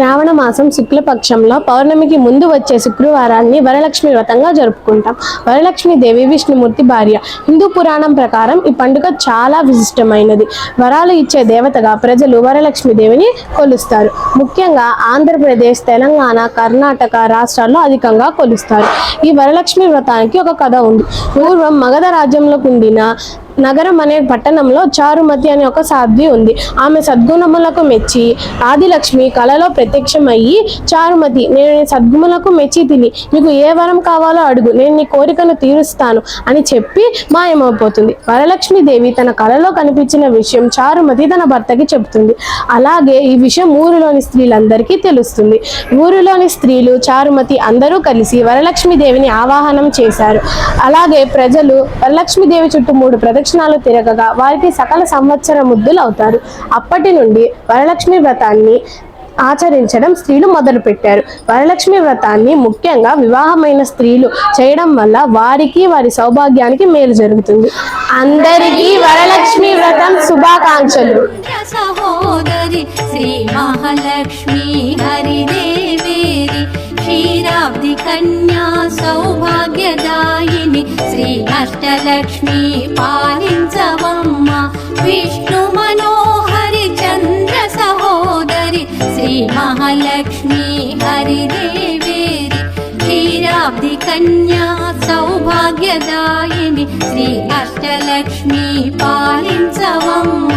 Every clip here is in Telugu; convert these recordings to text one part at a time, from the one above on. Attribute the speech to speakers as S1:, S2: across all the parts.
S1: శ్రావణ మాసం శుక్లపక్షంలో పౌర్ణమికి ముందు వచ్చే శుక్రవారాన్ని వరలక్ష్మి వ్రతంగా జరుపుకుంటాం. వరలక్ష్మి దేవి విష్ణుమూర్తి భార్య. హిందూ పురాణం ప్రకారం ఈ పండుగ చాలా విశిష్టమైనది. వరాలు ఇచ్చే దేవతగా ప్రజలు వరలక్ష్మి దేవిని కొలుస్తారు. ముఖ్యంగా ఆంధ్రప్రదేశ్ తెలంగాణ కర్ణాటక రాష్ట్రాల్లో అధికంగా కొలుస్తారు. ఈ వరలక్ష్మి వ్రతానికి ఒక కథ ఉంది. పూర్వం మగధ రాజ్యంలో ఉండిన నగరం అనే పట్టణంలో చారుమతి అనే ఒక సాధ్వి ఉంది. ఆమె సద్గుణములకు మెచ్చి ఆదిలక్ష్మి కలలో ప్రత్యక్షమయ్యి చారుమతి నేను నీ సద్గుణములకు మెచ్చి తిని నీకు ఏ వరం కావాలో అడుగు నేను నీ కోరికను తీరుస్తాను అని చెప్పి మాయమైపోతుంది. వరలక్ష్మి దేవి తన కలలో కనిపించిన విషయం చారుమతి తన భర్తకి చెబుతుంది. అలాగే ఈ విషయం ఊరిలోని స్త్రీలందరికీ తెలుస్తుంది. ఊరిలోని స్త్రీలు చారుమతి అందరూ కలిసి వరలక్ష్మి దేవిని ఆవాహనం చేశారు. అలాగే ప్రజలు వరలక్ష్మి దేవి చుట్టూ మూడు ప్రదక్షిణాలు తిరగగా వారికి సకల సంవత్సర ముద్దులు అవుతారు అప్పటి నుండి వరలక్ష్మి వ్రతాన్ని ఆచరించడం స్త్రీలు మొదలుపెట్టారు. వరలక్ష్మి వ్రతాన్ని ముఖ్యంగా వివాహమైన స్త్రీలు చేయడం వల్ల వారికి వారి సౌభాగ్యానికి మేలు జరుగుతుంది. అందరికీ వరలక్ష్మి వ్రతం శుభాకాంక్షలు.
S2: సహోదరి శ్రీ మహాలక్ష్మి హరిదేవేరి క్షీరాబ్ది కన్యా సౌభాగ్య శ్రీ అష్టలక్ష్మి పాలించవమ్మ. విష్ణు మనోహరి చంద్ర సహోదరి శ్రీ మహాలక్ష్మి హరిదేవేరి. క్షీరాబ్ది కన్యా సౌభాగ్యదాయిని శ్రీ అష్టలక్ష్మి పాలించవమ్మ.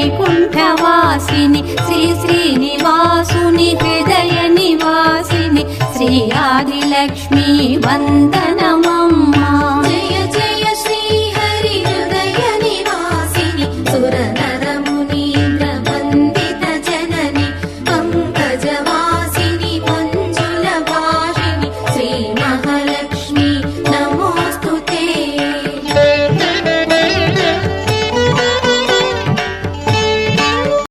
S2: వైకుంఠవాసిని శ్రీ శ్రీనివాసుని హృదయ నివాసిని శ్రీ ఆదిలక్ష్మి వందనమమ్మ.